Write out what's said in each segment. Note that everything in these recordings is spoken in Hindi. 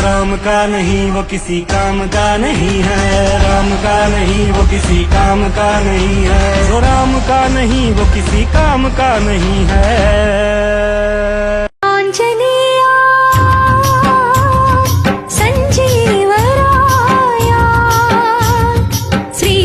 राम का नहीं, वो किसी काम का नहीं है। राम का नहीं, वो किसी काम का नहीं है। जो राम का नहीं, वो किसी काम का नहीं है। आञ्जनेया सञ्जीवराया श्री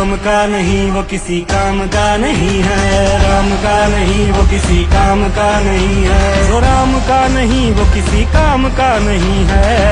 राम का नहीं, वो किसी काम का नहीं है। राम का नहीं, वो किसी काम का नहीं है। वो राम का नहीं, वो किसी काम का नहीं है।